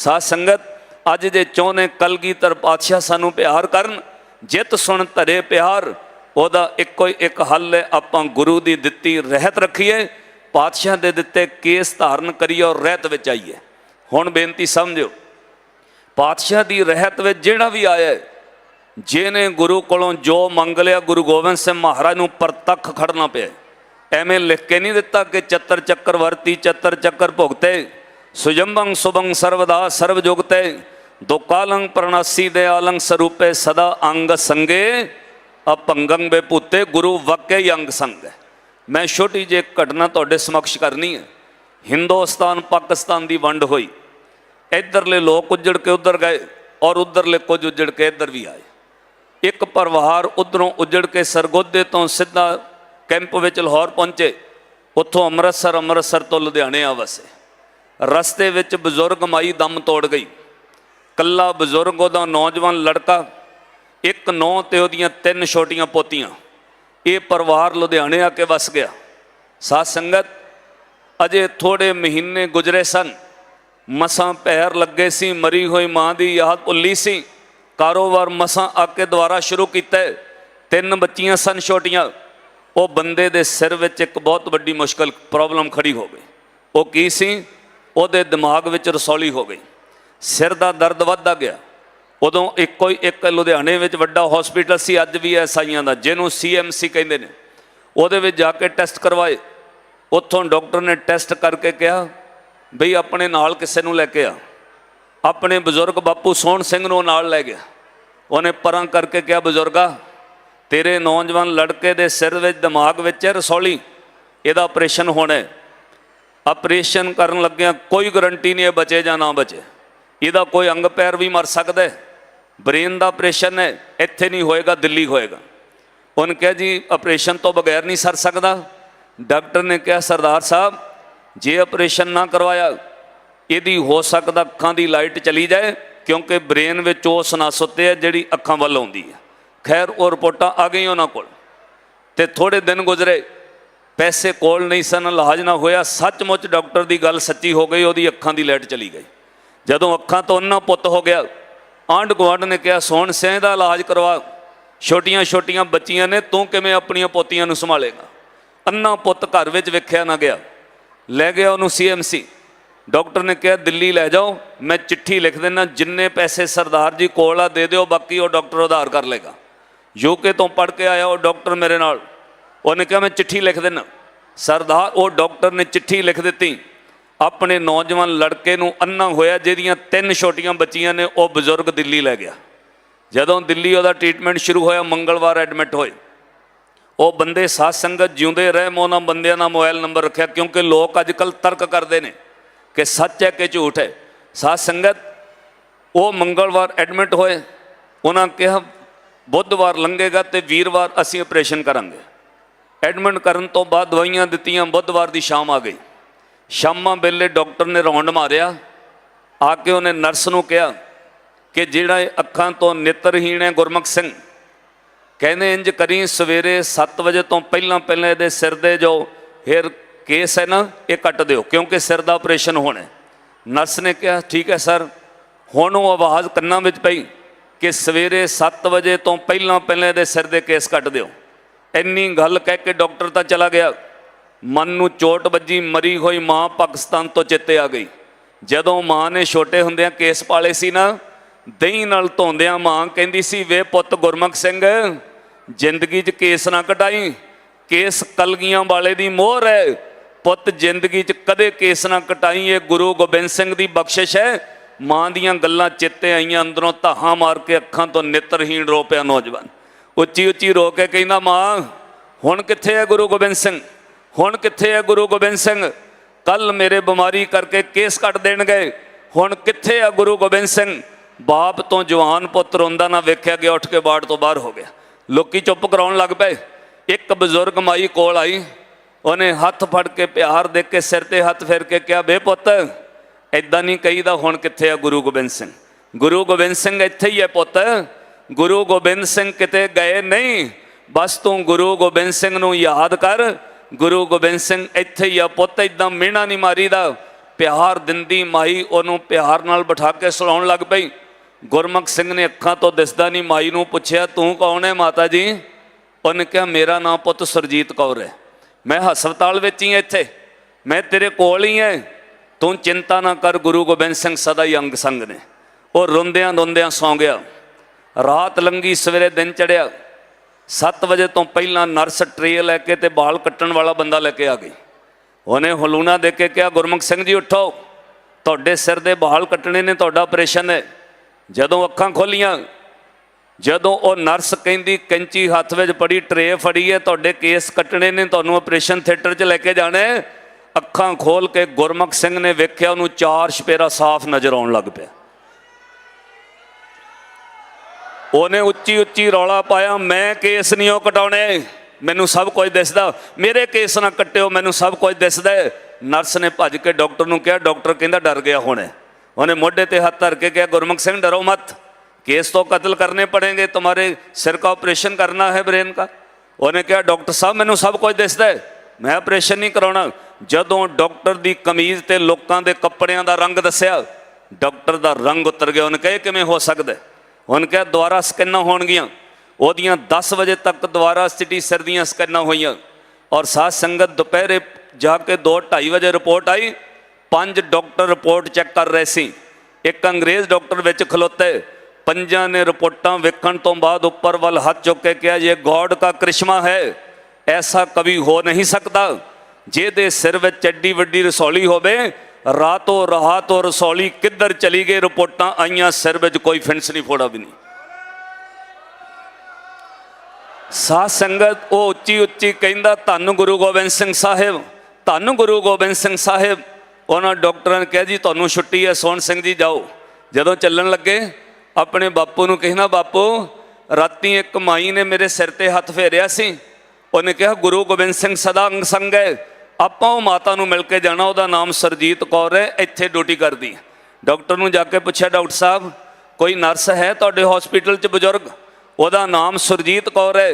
ਸਾਧ ਸੰਗਤ, ਅੱਜ ਜੇ ਚਾਹੁੰਦੇ ਕਲਗੀਧਰ ਪਾਤਸ਼ਾਹ ਸਾਨੂੰ ਪਿਆਰ ਕਰਨ। ਜਿੱਤ ਸੁਣ ਧਰੇ ਪਿਆਰ, ਉਹਦਾ ਇੱਕੋ ਹੀ ਇੱਕ ਹੱਲ ਹੈ, ਆਪਾਂ ਗੁਰੂ ਦੀ ਦਿੱਤੀ ਰਹਿਤ ਰੱਖੀਏ। ਪਾਤਸ਼ਾਹ ਦੇ ਦਿੱਤੇ ਕੇਸ ਧਾਰਨ ਕਰੀਏ ਔਰ ਰਹਿਤ ਵਿੱਚ ਆਈਏ। ਹੁਣ ਬੇਨਤੀ ਸਮਝਿਓ, ਪਾਤਸ਼ਾਹ ਦੀ ਰਹਿਤ ਵਿੱਚ ਜਿਹੜਾ ਵੀ ਆਇਆ ਜਿਹਨੇ ਗੁਰੂ ਕੋਲੋਂ ਜੋ ਮੰਗ ਲਿਆ, ਗੁਰੂ ਗੋਬਿੰਦ ਸਿੰਘ ਮਹਾਰਾਜ ਨੂੰ ਪ੍ਰਤੱਖ ਖੜਨਾ ਪਿਆ ਐਵੇਂ ਲਿਖ ਕੇ ਨਹੀਂ ਦਿੱਤਾ ਕਿ ਚੱਤਰ ਚੱਕਰ ਵਰਤੀ, ਚੱਤਰ ਚੱਕਰ ਭੁਗਤੇ। ਸੁਜੰਬੰ ਸੁਬੰ ਸਰਵਦਾ ਸਰਵ ਜੁਗਤੇ ਦੁਕਾਲੰ ਪ੍ਰਣਾਸੀ ਦੇ ਦਿਆਲੰ ਸਰੂਪੇ ਸਦਾ ਅੰਗ ਸੰਗੇ, ਅਪੰਗੰ ਬੇਪੂਤੇ ਗੁਰੂ ਵਾਕੇ ਹੀ ਅੰਗ ਸੰਗ। ਹੈ ਮੈਂ ਛੋਟੀ ਜਿਹੀ ਘਟਨਾ ਤੁਹਾਡੇ ਸਮਕਸ਼ ਕਰਨੀ ਹੈ। ਹਿੰਦੁਸਤਾਨ ਪਾਕਿਸਤਾਨ ਦੀ ਵੰਡ ਹੋਈ। ਇੱਧਰਲੇ ਲੋਕ ਉੱਜੜ ਕੇ ਉੱਧਰ ਗਏ ਔਰ ਉੱਧਰਲੇ ਕੁਝ ਉੱਜੜ ਕੇ ਇੱਧਰ ਵੀ ਆਏ। ਇੱਕ ਪਰਿਵਾਰ ਉਧਰੋਂ ਉੱਜੜ ਕੇ ਸਰਗੋਦੇ ਤੋਂ ਸਿੱਧਾ ਕੈਂਪ ਵਿੱਚ ਲਾਹੌਰ ਪਹੁੰਚੇ। ਉੱਥੋਂ ਅੰਮ੍ਰਿਤਸਰ ਅੰਮ੍ਰਿਤਸਰ ਤੋਂ ਲੁਧਿਆਣੇ ਆ ਵਸੇ। ਰਸਤੇ ਵਿੱਚ ਬਜ਼ੁਰਗ ਮਾਈ ਦਮ ਤੋੜ ਗਈ। ਕੱਲਾ ਬਜ਼ੁਰਗ ਉਹਦਾ ਨੌਜਵਾਨ ਲੜਕਾ, ਇੱਕ ਨੌ ਤੇ ਉਹਦੀਆਂ ਤਿੰਨ ਛੋਟੀਆਂ ਪੋਤੀਆਂ। ਇਹ ਪਰਿਵਾਰ ਲੁਧਿਆਣੇ ਆ ਕੇ ਵਸ ਗਿਆ। ਸਾਧ ਸੰਗਤ, ਅਜੇ ਥੋੜੇ ਮਹੀਨੇ ਗੁਜ਼ਰੇ ਸਨ। ਮਸਾਂ ਪੈਰ ਲੱਗੇ ਸੀ, ਮਰੀ ਹੋਈ ਮਾਂ ਦੀ ਯਾਦ ਭੁੱਲੀ ਸੀ। ਕਾਰੋਬਾਰ ਮਸਾਂ ਆ ਕੇ ਦੁਬਾਰਾ ਸ਼ੁਰੂ ਕੀਤਾ ਤਿੰਨ ਬੱਚੀਆਂ ਸਨ ਛੋਟੀਆਂ। ਉਹ ਬੰਦੇ ਦੇ ਸਿਰ ਵਿੱਚ ਇੱਕ ਬਹੁਤ ਵੱਡੀ ਮੁਸ਼ਕਲ ਪ੍ਰੋਬਲਮ ਖੜੀ ਹੋ ਗਈ। ਉਹ ਕੀ ਸੀ? ਉਹਦੇ ਦਿਮਾਗ ਵਿੱਚ ਰਸੌਲੀ ਹੋ ਗਈ। ਸਿਰ ਦਾ ਦਰਦ ਵੱਧਦਾ ਗਿਆ। ਉਦੋਂ ਇੱਕੋ ਹੀ ਇੱਕ ਲੁਧਿਆਣੇ ਵਿੱਚ ਵੱਡਾ ਹਸਪੀਟਲ ਸੀ, ਅੱਜ ਵੀ ਐਸਆਈਆਂ ਦਾ, ਜਿਹਨੂੰ ਸੀਐਮਸੀ ਕਹਿੰਦੇ ਨੇ। ਉਹਦੇ ਵਿੱਚ ਜਾ ਕੇ ਟੈਸਟ ਕਰਵਾਏ। ਉੱਥੋਂ ਡਾਕਟਰ ਨੇ ਟੈਸਟ ਕਰਕੇ ਕਿਹਾ ਬਈ ਆਪਣੇ ਨਾਲ ਕਿਸੇ ਨੂੰ ਲੈ ਕੇ ਆ। ਆਪਣੇ ਬਜ਼ੁਰਗ ਬਾਪੂ ਸੋਹਣ ਸਿੰਘ ਨੂੰ ਨਾਲ ਲੈ ਗਿਆ। ਉਹਨੇ ਪਰਾਂ ਕਰਕੇ ਕਿਹਾ, ਬਜ਼ੁਰਗਾ, ਤੇਰੇ ਨੌਜਵਾਨ ਲੜਕੇ ਦੇ ਸਿਰ ਵਿੱਚ, ਦਿਮਾਗ ਵਿੱਚ ਹੈ ਰਸੌਲੀ। ਇਹਦਾ ਆਪਰੇਸ਼ਨ ਹੋਣਾ ਹੈ ਆਪਰੇਸ਼ਨ ਕਰਨ ਲੱਗਿਆ ਕੋਈ ਗਰੰਟੀ ਨਹੀਂ ਹੈ ਬਚੇ ਜਾਂ ਨਾ ਬਚੇ। ਇਹਦਾ ਕੋਈ ਅੰਗ ਪੈਰ ਵੀ ਮਰ ਸਕਦਾ ਹੈ। ਬ੍ਰੇਨ ਦਾ ਆਪਰੇਸ਼ਨ ਹੈ, ਇੱਥੇ ਨਹੀਂ ਹੋਏਗਾ, ਦਿੱਲੀ ਹੋਏਗਾ। ਉਹਨੇ ਕਿਹਾ ਜੀ, ਆਪਰੇਸ਼ਨ ਤੋਂ ਬਗੈਰ ਨਹੀਂ ਸਰ ਸਕਦਾ। ਡਾਕਟਰ ਨੇ ਕਿਹਾ, ਸਰਦਾਰ ਸਾਹਿਬ, ਜੇ ਆਪਰੇਸ਼ਨ ਨਾ ਕਰਵਾਇਆ, ਇਹਦੀ ਹੋ ਸਕਦਾ ਅੱਖਾਂ ਦੀ ਲਾਈਟ ਚਲੀ ਜਾਏ, ਕਿਉਂਕਿ ਬ੍ਰੇਨ ਵਿੱਚ ਉਹ ਸਨਾਸੁੱਤੇ ਹੈ ਜਿਹੜੀ ਅੱਖਾਂ ਵੱਲ ਆਉਂਦੀ ਹੈ ਖੈਰ, ਉਹ ਰਿਪੋਰਟਾਂ ਆ ਗਈਆਂ ਉਹਨਾਂ ਕੋਲ। ਤੇ ਥੋੜੇ ਦਿਨ ਗੁਜ਼ਰੇ ਪੈਸੇ ਕੋਲ ਨਹੀਂ ਸਨ, ਇਲਾਜ ਨਾ ਹੋਇਆ। ਸੱਚਮੁੱਚ ਡਾਕਟਰ ਦੀ ਗੱਲ ਸੱਚੀ ਹੋ ਗਈ, ਉਹਦੀ ਅੱਖਾਂ ਦੀ ਲਾਈਟ ਚਲੀ ਗਈ। ਜਦੋਂ ਅੱਖਾਂ ਤੋਂ ਅੰਨਾ ਪੁੱਤ ਹੋ ਗਿਆ, ਆਂਢ ਗੁਆਂਢ ਨੇ ਕਿਹਾ, ਸੋਹਣ ਸਿੰਘ ਦਾ ਇਲਾਜ ਕਰਵਾ। ਛੋਟੀਆਂ ਛੋਟੀਆਂ ਬੱਚੀਆਂ ਨੇ, ਤੂੰ ਕਿਵੇਂ ਆਪਣੀਆਂ ਪੋਤੀਆਂ ਨੂੰ ਸੰਭਾਲੇਗਾ? ਅੰਨਾ ਪੁੱਤ ਘਰ ਵਿੱਚ ਵੇਖਿਆ ਨਾ ਗਿਆ। ਲੈ ਗਿਆ ਉਹਨੂੰ ਸੀਐਮਸੀ ਡਾਕਟਰ ਨੇ ਕਿਹਾ, ਦਿੱਲੀ ਲੈ ਜਾਓ, ਮੈਂ ਚਿੱਠੀ ਲਿਖ ਦਿੰਦਾ, ਜਿੰਨੇ ਪੈਸੇ ਸਰਦਾਰ ਜੀ ਕੋਲ ਆ, ਦੇ ਦਿਓ, ਬਾਕੀ ਉਹ ਡਾਕਟਰ ਉਧਾਰ ਕਰ ਲੇਗਾ ਯੂਕੇ ਤੋਂ ਪੜ੍ਹ ਕੇ ਆਇਆ ਉਹ ਡਾਕਟਰ ਮੇਰੇ ਨਾਲ। ਉਹਨੇ ਕਿਹਾ, ਮੈਂ ਚਿੱਠੀ ਲਿਖ ਦੇਣਾ ਸਰਦਾਰ, ਉਹ ਡਾਕਟਰ ਨੇ ਚਿੱਠੀ ਲਿਖ ਦਿੱਤੀ। ਆਪਣੇ ਨੌਜਵਾਨ ਲੜਕੇ ਨੂੰ ਅੰਨਾ ਹੋਇਆ, ਜਿਹਦੀਆਂ ਤਿੰਨ ਛੋਟੀਆਂ ਬੱਚੀਆਂ ਨੇ, ਉਹ ਬਜ਼ੁਰਗ ਦਿੱਲੀ ਲੈ ਗਿਆ। ਜਦੋਂ ਦਿੱਲੀ ਉਹਦਾ ਟ੍ਰੀਟਮੈਂਟ ਸ਼ੁਰੂ ਹੋਇਆ, ਮੰਗਲਵਾਰ ਐਡਮਿਟ ਹੋਏ। ਉਹ ਬੰਦੇ ਸਾਧ ਸੰਗਤ ਜਿਉਂਦੇ ਰਹੇ, ਮੈਂ ਉਹਨਾਂ ਬੰਦਿਆਂ ਦਾ ਮੋਬਾਈਲ ਨੰਬਰ ਰੱਖਿਆ, ਕਿਉਂਕਿ ਲੋਕ ਅੱਜ ਕੱਲ ਤਰਕ ਕਰਦੇ ਨੇ ਕਿ ਸੱਚ ਹੈ ਕਿ ਝੂਠ ਹੈ। ਸਾਧ ਸੰਗਤ, ਉਹ ਮੰਗਲਵਾਰ ਐਡਮਿਟ ਹੋਏ। ਉਹਨਾਂ ਕਿਹਾ, ਬੁੱਧਵਾਰ ਲੰਘੇਗਾ ਤੇ ਵੀਰਵਾਰ ਅਸੀਂ ਆਪਰੇਸ਼ਨ ਕਰਾਂਗੇ। ਐਡਮਿਟ ਕਰਨ ਤੋਂ ਬਾਅਦ ਦਵਾਈਆਂ ਦਿੱਤੀਆਂ, ਬੁੱਧਵਾਰ ਦੀ ਸ਼ਾਮ ਆ ਗਈ। ਸ਼ਾਮਾਂ ਵੇਲੇ ਡਾਕਟਰ ਨੇ ਰੌਂਡ ਮਾਰਿਆ। ਆ ਕੇ ਉਹਨੇ ਨਰਸ ਨੂੰ ਕਿਹਾ ਕਿ ਜਿਹੜਾ ਅੱਖਾਂ ਤੋਂ ਨੇਤਰਹੀਣ ਹੈ, ਗੁਰਮੁਖ ਸਿੰਘ, ਕਹਿੰਦੇ ਇੰਜ ਕਰੀ ਸਵੇਰੇ 7 ਵਜੇ ਤੋਂ ਪਹਿਲਾਂ ਪਹਿਲਾਂ ਇਹਦੇ ਸਿਰ ਦੇ ਜੋ ਹੇਅਰ ਕੇਸ ਹੈ ਨਾ, ਇਹ ਕੱਟ ਦਿਓ, ਕਿਉਂਕਿ ਸਿਰ ਦਾ ਆਪਰੇਸ਼ਨ ਹੋਣਾ ਨਰਸ ਨੇ ਕਿਹਾ, ਠੀਕ ਹੈ ਸਰ, ਹੁਣ ਉਹ ਆਵਾਜ਼ ਕੰਨਾਂ ਵਿੱਚ ਪਈ ਕਿ ਸਵੇਰੇ 7 ਵਜੇ ਤੋਂ ਪਹਿਲਾਂ ਪਹਿਲਾਂ ਇਹਦੇ ਸਿਰ ਦੇ ਕੇਸ ਕੱਟ ਦਿਓ। ਇੰਨੀ ਗੱਲ ਕਹਿ ਕੇ ਡਾਕਟਰ ਤਾਂ ਚਲਾ ਗਿਆ। ਮਨ ਨੂੰ ਚੋਟ ਵੱਜੀ, ਮਰੀ ਹੋਈ ਮਾਂ ਪਾਕਿਸਤਾਨ ਤੋਂ ਚਿੱਤੇ ਆ ਗਈ। ਜਦੋਂ ਮਾਂ ਨੇ ਛੋਟੇ ਹੁੰਦਿਆਂ ਕੇਸ ਪਾਲੇ ਸੀ ਨਾ, ਦਹੀਂ ਨਾਲ ਧੋਂਦਿਆਂ ਮਾਂ ਕਹਿੰਦੀ ਸੀ, ਵੇ ਪੁੱਤ ਗੁਰਮੁਖ ਸਿੰਘ, ਜ਼ਿੰਦਗੀ 'ਚ ਕੇਸ ਨਾ ਕਟਾਈ ਕੇਸ ਕਲਗੀਆਂ ਵਾਲੇ ਦੀ ਮੋਹਰ ਹੈ ਪੁੱਤ, ਜ਼ਿੰਦਗੀ 'ਚ ਕਦੇ ਕੇਸ ਨਾ ਕਟਾਈ। ਇਹ ਗੁਰੂ ਗੋਬਿੰਦ ਸਿੰਘ ਦੀ ਬਖਸ਼ਿਸ਼ ਹੈ ਮਾਂ ਦੀਆਂ ਗੱਲਾਂ ਚਿੱਤੇ ਆਈਆਂ, ਅੰਦਰੋਂ ਧਾਹਾਂ ਮਾਰ ਕੇ ਅੱਖਾਂ ਤੋਂ ਨਿੱਤਰਹੀਣ ਰੋ ਪਿਆ ਨੌਜਵਾਨ। ਉੱਚੀ ਉੱਚੀ ਰੋ ਕੇ ਕਹਿੰਦਾ, ਮਾਂ, ਹੁਣ ਕਿੱਥੇ ਹੈ ਗੁਰੂ ਗੋਬਿੰਦ ਸਿੰਘ? ਹੁਣ ਕਿੱਥੇ ਹੈ ਗੁਰੂ ਗੋਬਿੰਦ ਸਿੰਘ? ਕੱਲ ਮੇਰੇ ਬਿਮਾਰੀ ਕਰਕੇ ਕੇਸ ਕੱਟ ਦੇਣ ਗਏ ਹੁਣ ਕਿੱਥੇ ਆ ਗੁਰੂ ਗੋਬਿੰਦ ਸਿੰਘ? ਬਾਪ ਤੋਂ ਜਵਾਨ ਪੁੱਤ ਰੋਂਦਾ ਨਾ ਵੇਖਿਆ ਗਿਆ, ਉੱਠ ਕੇ ਬਾੜ ਤੋਂ ਬਾਹਰ ਹੋ ਗਿਆ। ਲੋਕੀ ਚੁੱਪ ਕਰਾਉਣ ਲੱਗ ਪਏ। ਇੱਕ ਬਜ਼ੁਰਗ ਮਾਈ ਕੋਲ ਆਈ। ਉਹਨੇ ਹੱਥ ਫੜ ਕੇ ਪਿਆਰ ਦੇ ਕੇ ਸਿਰ ਤੇ ਹੱਥ ਫੇਰ ਕੇ ਕਿਹਾ ਬੇ ਪੁੱਤ ਐਦਾਂ ਨਹੀਂ ਕਹੀਦਾ ਹੁਣ ਕਿੱਥੇ ਆ ਗੁਰੂ ਗੋਬਿੰਦ ਸਿੰਘ? ਗੁਰੂ ਗੋਬਿੰਦ ਸਿੰਘ ਇੱਥੇ ਹੀ ਹੈ ਪੁੱਤ। ਗੁਰੂ ਗੋਬਿੰਦ ਸਿੰਘ ਕਿਤੇ ਗਏ ਨਹੀਂ, ਬਸ ਤੂੰ ਗੁਰੂ ਗੋਬਿੰਦ ਸਿੰਘ ਨੂੰ ਯਾਦ ਕਰ। ਗੁਰੂ ਗੋਬਿੰਦ ਸਿੰਘ ਇੱਥੇ ਹੀ ਆ ਪੁੱਤ ਇਦਾਂ ਮਿਹਣਾ ਨਹੀਂ ਮਾਰੀਦਾ। ਪਿਆਰ ਦਿੰਦੀ ਮਾਈ ਉਹਨੂੰ ਪਿਆਰ ਨਾਲ ਬਿਠਾ ਕੇ ਸੁਲਾਉਣ ਲੱਗ ਪਈ। ਗੁਰਮੁਖ ਸਿੰਘ ਨੇ ਅੱਖਾਂ ਤੋਂ ਦਿਸਦਾ ਨਹੀਂ, ਮਾਈ ਨੂੰ ਪੁੱਛਿਆ, ਤੂੰ ਕੌਣ ਹੈ ਮਾਤਾ ਜੀ? ਉਹਨੇ ਕਿਹਾ, ਮੇਰਾ ਨਾਮ ਪੁੱਤ ਸੁਰਜੀਤ ਕੌਰ ਹੈ ਮੈਂ ਹਸਪਤਾਲ ਵਿੱਚ ਹੀ ਹਾਂ ਇੱਥੇ। ਮੈਂ ਤੇਰੇ ਕੋਲ ਹੀ ਹਾਂ ਤੂੰ ਚਿੰਤਾ ਨਾ ਕਰ, ਗੁਰੂ ਗੋਬਿੰਦ ਸਿੰਘ ਸਦਾ ਹੀ ਅੰਗ ਸੰਗ ਨੇ। ਉਹ ਰੋਂਦਿਆਂ ਰੋਂਦਿਆਂ ਸੌਂ ਗਿਆ। ਰਾਤ ਲੰਗੀ ਸਵੇਰੇ ਦਿਨ ਚੜਿਆ 7 ਵਜੇ ਤੋਂ ਪਹਿਲਾਂ ਨਰਸ ਟਰੇ ਲੈ ਕੇ ਤੇ ਬਾਲ ਕੱਟਣ ਵਾਲਾ ਬੰਦਾ ਲੈ ਕੇ ਆ ਗਈ। ਉਹਨੇ ਹਲੂਣਾ ਦੇ ਕੇ ਕਿਹਾ, ਗੁਰਮੁਖ ਸਿੰਘ ਜੀ, ਉੱਠੋ। ਤੁਹਾਡੇ ਸਿਰ ਦੇ ਬਾਲ ਕੱਟਣੇ ਨੇ, ਤੁਹਾਡਾ ਆਪਰੇਸ਼ਨ ਹੈ। ਜਦੋਂ ਅੱਖਾਂ ਖੋਲੀਆਂ, ਜਦੋਂ ਉਹ ਨਰਸ ਕਹਿੰਦੀ, ਕੈਂਚੀ ਹੱਥ ਵਿੱਚ ਪੜੀ ਟਰੇ ਫੜੀ ਹੈ, ਤੁਹਾਡੇ ਕੇਸ ਕੱਟਣੇ ਨੇ, ਤੁਹਾਨੂੰ ਆਪਰੇਸ਼ਨ ਥੀਏਟਰ 'ਚ ਲੈ ਕੇ ਜਾਣਾ ਹੈ। ਅੱਖਾਂ ਖੋਲ ਕੇ ਗੁਰਮੁਖ ਸਿੰਘ ਨੇ ਵੇਖਿਆ, ਉਹਨੂੰ ਚਾਰ ਛਪੇਰਾ ਸਾਫ਼ ਨਜ਼ਰ ਆਉਣ ਲੱਗ ਪਿਆ। ਉਹਨੇ ਉੱਚੀ ਉੱਚੀ ਰੌਲਾ ਪਾਇਆ ਮੈਂ ਕੇਸ ਨਹੀਂ ਉਹ ਕਟਾਉਣੇ ਮੈਨੂੰ ਸਭ ਕੁਝ ਦਿਸਦਾ ਮੇਰੇ ਕੇਸ ਨਾ ਕੱਟਿਓ ਮੈਨੂੰ ਸਭ ਕੁਝ ਦਿਸਦਾ ਹੈ। ਨਰਸ ਨੇ ਭੱਜ ਕੇ ਡਾਕਟਰ ਨੂੰ ਕਿਹਾ ਡਾਕਟਰ ਕਹਿੰਦਾ ਡਰ ਗਿਆ ਹੁਣ ਉਹਨੇ ਮੋਢੇ ਤੇ ਹੱਥ ਧਰ ਕੇ ਕਿਹਾ ਗੁਰਮੁਖ ਸਿੰਘ ਡਰੋ ਮਤ केस तो कत्ल करने पड़ेंगे तुम्हारे सिर का ऑपरेशन करना है ब्रेन का ਉਹਨੇ ਕਿਹਾ ਡਾਕਟਰ ਸਾਹਿਬ ਮੈਨੂੰ ਸਭ ਕੁਝ ਦਿਸਦਾ ਹੈ ਮੈਂ ਆਪਰੇਸ਼ਨ ਨਹੀਂ ਕਰਾਉਣਾ ਜਦੋਂ ਡਾਕਟਰ ਦੀ ਕਮੀਜ਼ ਤੇ ਲੋਕਾਂ ਦੇ ਕੱਪੜਿਆਂ ਦਾ ਰੰਗ ਦੱਸਿਆ ਡਾਕਟਰ ਦਾ ਰੰਗ ਉਤਰ ਗਿਆ ਉਹਨੇ ਕਹੇ ਕਿਵੇਂ ਹੋ ਸਕਦਾ ਹੁਣ ਉਹਨੇ ਕਿਹਾ ਦੁਬਾਰਾ ਸਕੈਨਾਂ ਹੋਣਗੀਆਂ। ਉਹਦੀਆਂ 10 ਵਜੇ ਤੱਕ ਦੁਬਾਰਾ ਸਿਟੀ ਸਿਰ ਦੀਆਂ ਸਕੈਨਾਂ ਹੋਈਆਂ। ਔਰ ਸਾਧ ਸੰਗਤ ਦੁਪਹਿਰੇ ਜਾ ਕੇ 2:30 ਵਜੇ ਰਿਪੋਰਟ ਆਈ। ਪੰਜ ਡਾਕਟਰ ਰਿਪੋਰਟ ਚੈੱਕ ਕਰ ਰਹੇ ਸੀ। ਇੱਕ ਅੰਗਰੇਜ਼ ਡਾਕਟਰ ਵਿੱਚ ਖਲੋਤੇ। ਪੰਜਾਂ ਨੇ ਰਿਪੋਰਟਾਂ ਵੇਖਣ ਤੋਂ ਬਾਅਦ ਉੱਪਰ ਵੱਲ ਹੱਥ ਚੁੱਕ ਕੇ ਕਿਹਾ ਇਹ ਗੋਡ ਦਾ ਕ੍ਰਿਸ਼ਮਾ ਹੈ, ਐਸਾ ਕਵੀ ਹੋ ਨਹੀਂ ਸਕਦਾ। ਜਿਹਦੇ ਸਿਰ ਵਿੱਚ ਐਡੀ ਵੱਡੀ ਰਸੌਲੀ ਹੋਵੇ ਰਾਤੋਂ ਰਾਤ ਉਹ ਰਸੌਲੀ ਕਿੱਧਰ ਚਲੀ ਗਈ, ਰਿਪੋਰਟਾਂ ਆਈਆਂ, ਸਿਰ ਵਿੱਚ ਕੋਈ ਫਿੰਸ ਨਹੀਂ, ਫੋੜਾ ਵੀ ਨਹੀਂ। ਸਾਧ ਸੰਗਤ ਉਹ ਉੱਚੀ ਉੱਚੀ ਕਹਿੰਦਾ, ਧੰਨ ਗੁਰੂ ਗੋਬਿੰਦ ਸਿੰਘ ਸਾਹਿਬ, ਧੰਨ ਗੁਰੂ ਗੋਬਿੰਦ ਸਿੰਘ ਸਾਹਿਬ। ਉਹਨਾਂ ਡਾਕਟਰਾਂ ਨੇ ਕਿਹਾ, ਜੀ, ਤੁਹਾਨੂੰ ਛੁੱਟੀ ਹੈ, ਸੋਹਣ ਸਿੰਘ ਜੀ, ਜਾਓ। ਜਦੋਂ ਚੱਲਣ ਲੱਗੇ, ਆਪਣੇ ਬਾਪੂ ਨੂੰ ਕਹਿਣਾ ਬਾਪੂ, ਰਾਤੀ ਇੱਕ ਮਾਈ ਨੇ ਮੇਰੇ ਸਿਰ ਤੇ ਹੱਥ ਫੇਰਿਆ ਸੀ। ਉਹਨੇ ਕਿਹਾ, ਗੁਰੂ ਗੋਬਿੰਦ ਸਿੰਘ ਸਦਾ ਅੰਗ ਸੰਗ ਹੈ। ਆਪਾਂ ਉਹ ਮਾਤਾ ਨੂੰ ਮਿਲ ਕੇ ਜਾਣਾ, ਉਹਦਾ ਨਾਮ ਸਰਜੀਤ ਕੌਰ ਹੈ, ਇੱਥੇ ਡਿਊਟੀ ਕਰਦੀ ਹੈ। ਡਾਕਟਰ ਨੂੰ ਜਾ ਕੇ ਪੁੱਛਿਆ, ਡਾਕਟਰ ਸਾਹਿਬ, ਕੋਈ ਨਰਸ ਹੈ ਤੁਹਾਡੇ ਹਸਪੀਟਲ 'ਚ ਬਜ਼ੁਰਗ? ਉਹਦਾ ਨਾਮ ਸੁਰਜੀਤ ਕੌਰ ਹੈ।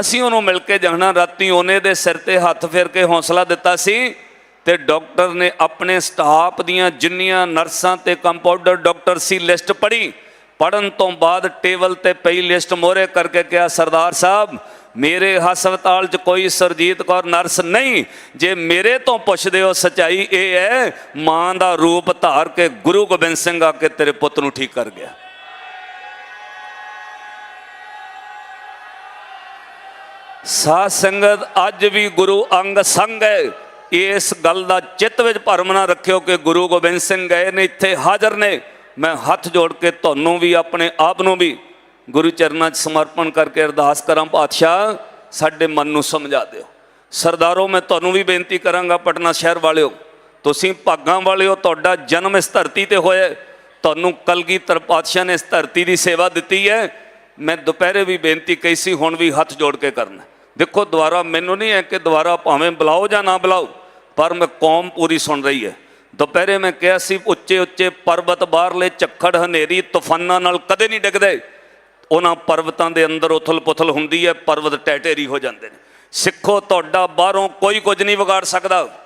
ਅਸੀਂ ਉਹਨੂੰ ਮਿਲ ਕੇ ਜਾਣਾ, ਰਾਤੀ ਉਹਨੇ ਦੇ ਸਿਰ ਤੇ ਹੱਥ ਫੇਰ ਕੇ ਹੌਸਲਾ ਦਿੱਤਾ ਸੀ ਤੇ ਡਾਕਟਰ ਨੇ ਆਪਣੇ ਸਟਾਫ ਦੀਆਂ ਜਿੰਨੀਆਂ ਨਰਸਾਂ ਤੇ ਕੰਪਾਊਂਡਰ ਡਾਕਟਰ ਸੀ, ਲਿਸਟ ਪੜ੍ਹੀ। ਪੜਨ ਤੋਂ ਬਾਅਦ ਟੇਬਲ ਤੇ ਪਈ ਲਿਸਟ ਮੋਰੇ ਕਰਕੇ ਕਿਹਾ, ਸਰਦਾਰ ਸਾਹਿਬ ਮੇਰੇ ਹਸਪਤਾਲ 'ਚ ਕੋਈ ਸਰਜੀਤ ਕੌਰ ਨਰਸ ਨਹੀਂ। ਜੇ ਮੇਰੇ ਤੋਂ ਪੁੱਛਦੇ ਹੋ, ਸਚਾਈ ਇਹ ਹੈ, ਮਾਂ ਦਾ ਰੂਪ ਧਾਰ ਕੇ ਗੁਰੂ ਗੋਬਿੰਦ ਸਿੰਘ ਆ ਕੇ ਤੇਰੇ ਪੁੱਤ ਨੂੰ ਠੀਕ ਕਰ ਗਿਆ। ਸਾਧ ਸੰਗਤ, ਅੱਜ ਵੀ ਗੁਰੂ ਅੰਗ ਸੰਗ ਹੈ। ਇਸ ਗੱਲ ਦਾ ਚਿੱਤ ਵਿੱਚ ਭਰਮ ਨਾ ਰੱਖਿਓ ਕਿ ਗੁਰੂ ਗੋਬਿੰਦ ਸਿੰਘ ਗਏ ਨੇ, ਇੱਥੇ ਹਾਜ਼ਰ ਨੇ। ਮੈਂ ਹੱਥ ਜੋੜ ਕੇ ਤੁਹਾਨੂੰ ਵੀ, ਆਪਣੇ ਆਪ ਨੂੰ ਵੀ ਗੁਰੂ ਚਰਨਾਂ 'ਚ ਸਮਰਪਣ ਕਰਕੇ ਅਰਦਾਸ ਕਰਾਂ, ਪਾਤਸ਼ਾਹ, ਸਾਡੇ ਮਨ ਨੂੰ ਸਮਝਾ ਦਿਓ। ਸਰਦਾਰੋ, ਮੈਂ ਤੁਹਾਨੂੰ ਵੀ ਬੇਨਤੀ ਕਰਾਂਗਾ, ਪਟਨਾ ਸ਼ਹਿਰ ਵਾਲਿਓ, ਤੁਸੀਂ ਭਾਗਾਂ ਵਾਲਿਓ, ਤੁਹਾਡਾ ਜਨਮ ਇਸ ਧਰਤੀ ਤੇ ਹੋਇਆ ਤੁਹਾਨੂੰ ਕਲਗੀਧਰ ਪਾਤਸ਼ਾਹ ਨੇ ਇਸ ਧਰਤੀ ਦੀ ਸੇਵਾ ਦਿੱਤੀ ਹੈ। ਮੈਂ ਦੁਪਹਿਰੇ ਵੀ ਬੇਨਤੀ ਕਹੀ ਸੀ, ਹੁਣ ਵੀ ਹੱਥ ਜੋੜ ਕੇ ਕਰਨਾ। ਦੇਖੋ, ਦੁਬਾਰਾ ਮੈਨੂੰ ਨਹੀਂ ਹੈ ਕਿ ਦੁਬਾਰਾ ਭਾਵੇਂ ਬੁਲਾਓ ਜਾਂ ਨਾ ਬੁਲਾਓ, ਪਰ ਮੈਂ ਕੌਮ ਪੂਰੀ ਸੁਣ ਰਹੀ ਹੈ। ਦੁਪਹਿਰੇ ਮੈਂ ਕਿਹਾ ਸੀ ਉੱਚੇ ਉੱਚੇ ਪਰਬਤ ਬਾਹਰਲੇ, ਝੱਖੜ ਹਨੇਰੀ, ਤੂਫਾਨਾਂ ਨਾਲ ਕਦੇ ਨਹੀਂ ਡਿੱਗਦੇ। ਉਹਨਾਂ ਪਰਬਤਾਂ ਦੇ ਅੰਦਰ ਉਥਲ-ਪੁਥਲ ਹੁੰਦੀ ਹੈ ਪਰਬਤ ਟੈਟੇਰੀ ਹੋ ਜਾਂਦੇ ਨੇ। ਸਿੱਖੋ, ਤੁਹਾਡਾ ਬਾਹਰੋਂ ਕੋਈ ਕੁਝ ਨਹੀਂ ਵਿਗਾੜ ਸਕਦਾ।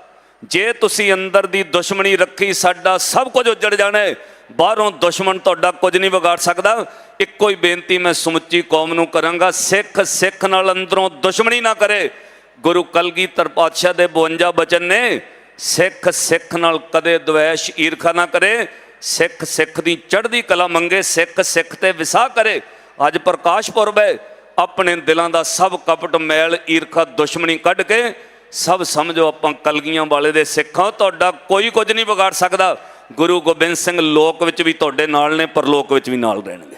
ਜੇ ਤੁਸੀਂ ਅੰਦਰ ਦੀ ਦੁਸ਼ਮਣੀ ਰੱਖੀ, ਸਾਡਾ ਸਭ ਕੁਝ ਉੱਜੜ ਜਾਣਾ ਹੈ। ਬਾਹਰੋਂ ਦੁਸ਼ਮਣ ਤੁਹਾਡਾ ਕੁਝ ਨਹੀਂ ਵਿਗਾੜ ਸਕਦਾ। ਇੱਕੋ ਹੀ ਬੇਨਤੀ ਮੈਂ ਸਮੁੱਚੀ ਕੌਮ ਨੂੰ ਕਰਾਂਗਾ ਸਿੱਖ ਸਿੱਖ ਨਾਲ ਅੰਦਰੋਂ ਦੁਸ਼ਮਣੀ ਨਾ ਕਰੇ। ਗੁਰੂ ਕਲਗੀਧਰ ਪਾਤਸ਼ਾਹ ਦੇ 52 ਬਚਨ ਨੇ ਸਿੱਖ ਸਿੱਖ ਨਾਲ ਕਦੇ ਦਵੈਸ਼ ਈਰਖਾ ਨਾ ਕਰੇ। ਸਿੱਖ ਸਿੱਖ ਦੀ ਚੜ੍ਹਦੀ ਕਲਾ ਮੰਗੇ ਸਿੱਖ ਸਿੱਖ ਤੇ ਵਿਸਾਹ ਕਰੇ। ਅੱਜ ਪ੍ਰਕਾਸ਼ ਪੁਰਬ ਹੈ, ਆਪਣੇ ਦਿਲਾਂ ਦਾ ਸਭ ਕਪਟ ਮੈਲ, ਈਰਖਾ, ਦੁਸ਼ਮਣੀ ਕੱਢ ਕੇ ਸਭ ਸਮਝੋ ਆਪਾਂ ਕਲਗੀਆਂ ਵਾਲੇ ਦੇ ਸਿੱਖਾਂ, ਤੁਹਾਡਾ ਕੋਈ ਕੁਝ ਨਹੀਂ ਵਿਗਾੜ ਸਕਦਾ। ਗੁਰੂ ਗੋਬਿੰਦ ਸਿੰਘ ਲੋਕ ਵਿੱਚ ਵੀ ਤੁਹਾਡੇ ਨਾਲ ਨੇ, ਪਰਲੋਕ ਵਿੱਚ ਵੀ ਨਾਲ ਰਹਿਣਗੇ।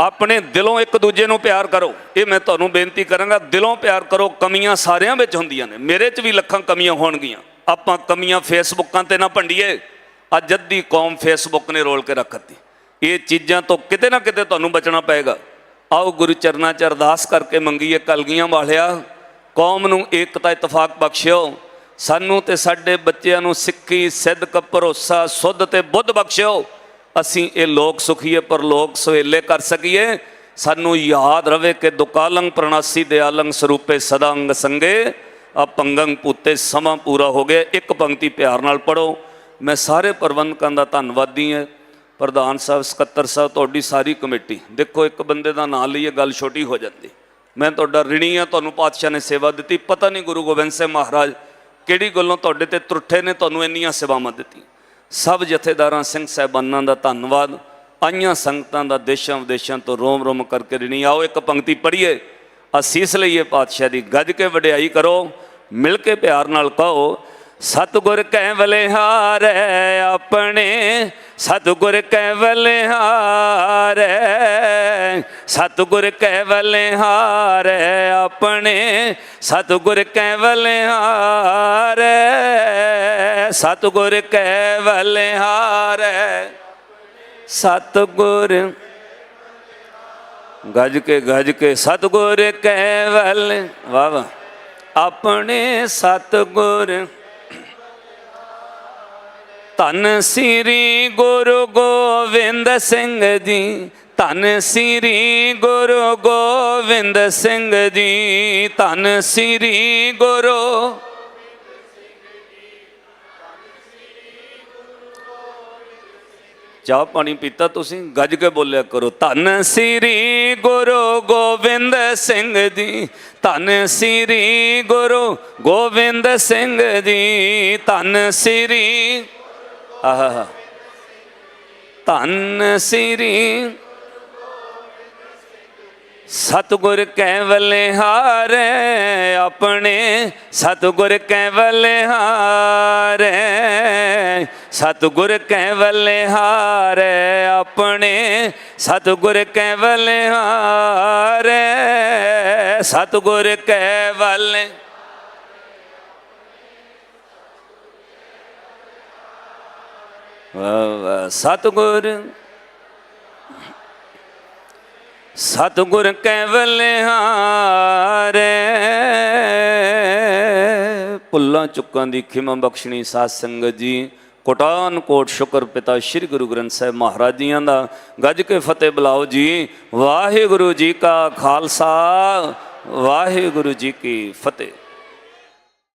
ਆਪਣੇ ਦਿਲੋਂ ਇੱਕ ਦੂਜੇ ਨੂੰ ਪਿਆਰ ਕਰੋ। ਇਹ ਮੈਂ ਤੁਹਾਨੂੰ ਬੇਨਤੀ ਕਰਾਂਗਾ, ਦਿਲੋਂ ਪਿਆਰ ਕਰੋ, ਕਮੀਆਂ ਸਾਰਿਆਂ ਵਿੱਚ ਹੁੰਦੀਆਂ ਨੇ। ਮੇਰੇ 'ਚ ਵੀ ਲੱਖਾਂ ਕਮੀਆਂ ਹੋਣਗੀਆਂ। ਆਪਾਂ ਕਮੀਆਂ ਫੇਸਬੁੱਕਾਂ ਤੇ ਨਾ ਭੰਡੀਏ। ਅੱਜ ਜੱਦੀ ਕੌਮ ਫੇਸਬੁੱਕ ਨੇ ਰੋਲ ਕੇ ਰੱਖਤੀ। ਇਹ ਚੀਜ਼ਾਂ ਤੋਂ ਕਿਤੇ ਨਾ ਕਿਤੇ ਤੁਹਾਨੂੰ ਬਚਣਾ ਪਏਗਾ। ਆਓ ਗੁਰੂ ਚਰਨਾਂ 'ਚ ਅਰਦਾਸ ਕਰਕੇ ਮੰਗੀਏ ਕਲਗੀਆਂ ਵਾਲਿਆ, ਕੌਮ ਨੂੰ ਏਕਤਾ, ਇਤਫਾਕ ਬਖਸ਼ਿਓ। ਸਾਨੂੰ ਤੇ ਸਾਡੇ ਬੱਚਿਆਂ ਨੂੰ ਸਿੱਖੀ, ਸਿੱਧਕ, ਭਰੋਸਾ, ਸੁੱਧ ਤੇ ਬੁੱਧ ਬਖਸ਼ਿਓ। ਅਸੀਂ ਇਹ ਲੋਕ ਸੁਖੀਏ ਪਰ ਲੋਕ ਸੁਹੇਲੇ ਕਰ ਸਕੀਏ। ਸਾਨੂੰ ਯਾਦ ਰਵੇ ਕਿ ਦੁਕਾਲੰਗ ਪ੍ਰਣਾਸੀ ਦਿਆਲੰਗ ਸਰੂਪੇ ਸਦਾ ਅੰਗ ਸੰਗੇ। ਆ ਪੰਗੰਗ ਪੁੱਤੇ ਸਮਾਂ ਪੂਰਾ ਹੋ ਗਿਆ। ਇੱਕ ਪੰਕਤੀ ਪਿਆਰ ਨਾਲ ਪੜੋ ਮੈਂ ਸਾਰੇ ਪ੍ਰਬੰਧਕਾਂ ਦਾ ਧੰਨਵਾਦੀ ਹਾਂ। ਪ੍ਰਧਾਨ ਸਾਹਿਬ, ਸਕੱਤਰ ਸਾਹਿਬ, ਤੁਹਾਡੀ ਸਾਰੀ ਕਮੇਟੀ। ਦੇਖੋ, ਇੱਕ ਬੰਦੇ ਦਾ ਨਾਂ ਲਈਏ, ਗੱਲ ਛੋਟੀ ਹੋ ਜਾਂਦੀ। ਮੈਂ ਤੁਹਾਡਾ ਰਿਣੀ ਆ ਤੁਹਾਨੂੰ ਪਾਤਸ਼ਾਹ ਨੇ ਸੇਵਾ ਦਿੱਤੀ। ਪਤਾ ਨਹੀਂ ਗੁਰੂ ਗੋਬਿੰਦ ਸਿੰਘ ਮਹਾਰਾਜ ਕਿਹੜੀ ਗੱਲੋਂ ਤੁਹਾਡੇ ਤੇ ਤਰੁੱਠੇ ਨੇ, ਤੁਹਾਨੂੰ ਇੰਨੀਆਂ ਸੇਵਾਵਾਂ ਦਿੱਤੀਆਂ। ਸਭ ਜਥੇਦਾਰਾਂ, ਸਿੰਘ ਸਾਹਿਬਾਨਾਂ ਦਾ ਧੰਨਵਾਦ। ਆਈਆਂ ਸੰਗਤਾਂ ਦਾ ਦੇਸ਼ਾਂ ਵਿਦੇਸ਼ਾਂ ਤੋਂ ਰੋਮ ਰੋਮ ਕਰਕੇ ਰਿਣੀ, ਆਓ ਇੱਕ ਪੰਕਤੀ ਪੜ੍ਹੀਏ। ਅਸੀਸ ਲਈਏ ਪਾਤਸ਼ਾਹ ਦੀ, ਗੱਜ ਕੇ ਵਡਿਆਈ ਕਰੋ, ਮਿਲ ਕੇ ਪਿਆਰ ਨਾਲ ਕਹੋ। ਸਤਿਗੁਰ ਕੈ ਬਲਿਹਾਰੈ ਆਪਣੇ, ਸਤਿਗੁਰ ਕੈ ਬਲਿਹਾਰੈ ਸਤਿਗੁਰ ਕੈ ਬਲਿਹਾਰੈ ਆਪਣੇ, ਸਤਿਗੁਰ ਕੈ ਬਲਿਹਾਰੈ ਸਤਿਗੁਰ ਕੈ ਬਲਿਹਾਰੈ ਸਤਿਗੁਰ। ਗਜ ਕੇ ਗਜ ਕੇ, ਸਤਿਗੁਰ ਕੇਵਲ ਵਾਹ ਵਾਹ। ਆਪਣੇ ਸਤਿਗੁਰ ਧੰਨ ਸ੍ਰੀ ਗੁਰੂ ਗੋਬਿੰਦ ਸਿੰਘ ਜੀ, ਧੰਨ ਸ੍ਰੀ ਗੁਰੂ ਗੋਬਿੰਦ ਸਿੰਘ ਜੀ, ਧੰਨ ਸ੍ਰੀ ਗੁਰੂ ਚਾਹ ਪਾਣੀ ਪੀਤਾ ਤੁਸੀਂ? ਗੱਜ ਕੇ ਬੋਲਿਆ ਕਰੋ, ਧੰਨ ਸ੍ਰੀ ਗੁਰੂ ਗੋਬਿੰਦ ਸਿੰਘ ਜੀ, ਧੰਨ ਸ੍ਰੀ ਗੁਰੂ ਗੋਬਿੰਦ ਸਿੰਘ ਜੀ, ਧੰਨ ਸ੍ਰੀ ਆਹਾ। ਧੰਨ ਸ੍ਰੀ ਸਤਿਗੁਰ ਕੇਵਲ ਹਾਰੇ ਆਪਣੇ ਸਤਿਗੁਰ ਕੇਵਲ ਹਾਰੇ ਸਤਿਗੁਰ ਕੇਵਲ ਹਾਰੇ ਆਪਣੇ ਸਤਿਗੁਰ ਕੇਵਲ ਹਾਰੇ ਸਤਿਗੁਰ ਕੇਵਲ ਵਾਹ ਸਤਿਗੁਰ ਸਤਿਗੁਰ ਕੇਵਲ ਹਾਰੇ ਪੁੱਲਾਂ ਚੁੱਕਾਂ ਦੀ ਖਿਮਾ ਬਖਸ਼ਣੀ ਸਾਧ ਸੰਗਤ ਜੀ। ਕੋਟਾਨ ਕੋਟ ਸ਼ੁਕਰ ਪਿਤਾ ਸ੍ਰੀ ਗੁਰੂ ਗ੍ਰੰਥ ਸਾਹਿਬ ਮਹਾਰਾਜ ਜੀਆਂ ਦਾ। ਗੱਜ ਕੇ ਫਤਿਹ ਬੁਲਾਓ ਜੀ। ਵਾਹਿਗੁਰੂ ਜੀ ਕਾ ਖਾਲਸਾ, ਵਾਹਿਗੁਰੂ ਜੀ ਕੀ ਫਤਿਹ।